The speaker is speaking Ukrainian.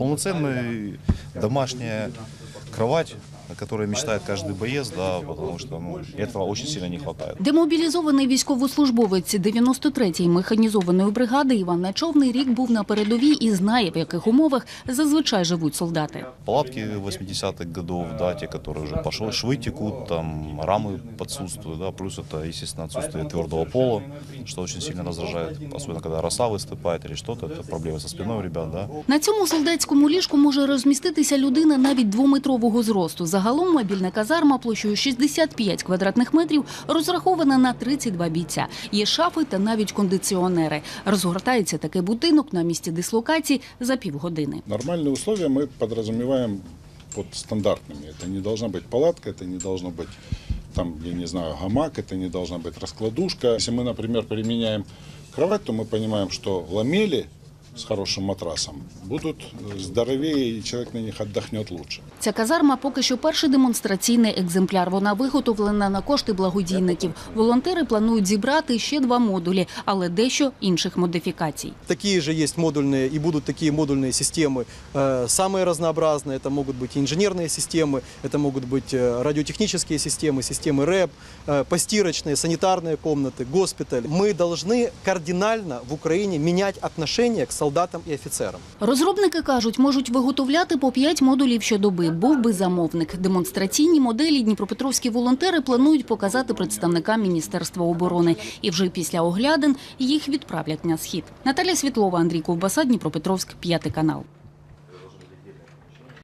полноценная домашняя кровать, о которой мечтает каждый боец, да, потому что ну, этого очень сильно не хватает. Демобілізований військовослужбовець 93-ї механізованої бригади Іван Нечовний рік був на передовій і знає, в яких умовах зазвичай живуть солдати. Палатки 80-х годов, да, те, которые уже пошел, швы текут, там рамы подсутствуют, да, плюс это, естественно, отсутствие твердого пола, что очень сильно раздражает, особенно когда роса выступает или что-то, это проблемы со спиной у ребят, да. На цьому солдатському ліжку може розміститися людина навіть двометрового зросту. Загалом мобільна казарма площею 65 квадратних метрів розрахована на 32 бійця. Є шафи та навіть кондиціонери. Розгортається такий будинок на місці дислокації за півгодини. Нормальные условия мы подразумеваем под стандартными. Это не должна быть палатка, это не должно быть там, я не знаю, гамак, это не должна быть раскладушка. Если мы, например, применяем кровать, то мы понимаем, что ламели с хорошим матрасом будут здоровее, и человек на них отдохнет лучше. Ця казарма поки що перший демонстраційний екземпляр. Вона виготовлена на кошти благодійників. Волонтери планують зібрати ще два модулі, але дещо інших модифікацій. Такие же есть модульные и будут такие модульные системы, э, самые разнообразные. Это могут быть и инженерные системы, это могут быть э, радиотехнические системы, системы РЭП, э, постирочные, санитарные комнаты, госпиталь. Мы должны кардинально в Украине менять отношение к солдатам і офіцерам. Розробники кажуть, можуть виготовляти по 5 модулів щодоби. Був би замовник. Демонстраційні моделі дніпропетровські волонтери планують показати представникам Міністерства оборони. І вже після оглядин їх відправлять на схід. Наталя Світлова, Андрій Ковбаса, Дніпропетровськ, п'ятий канал.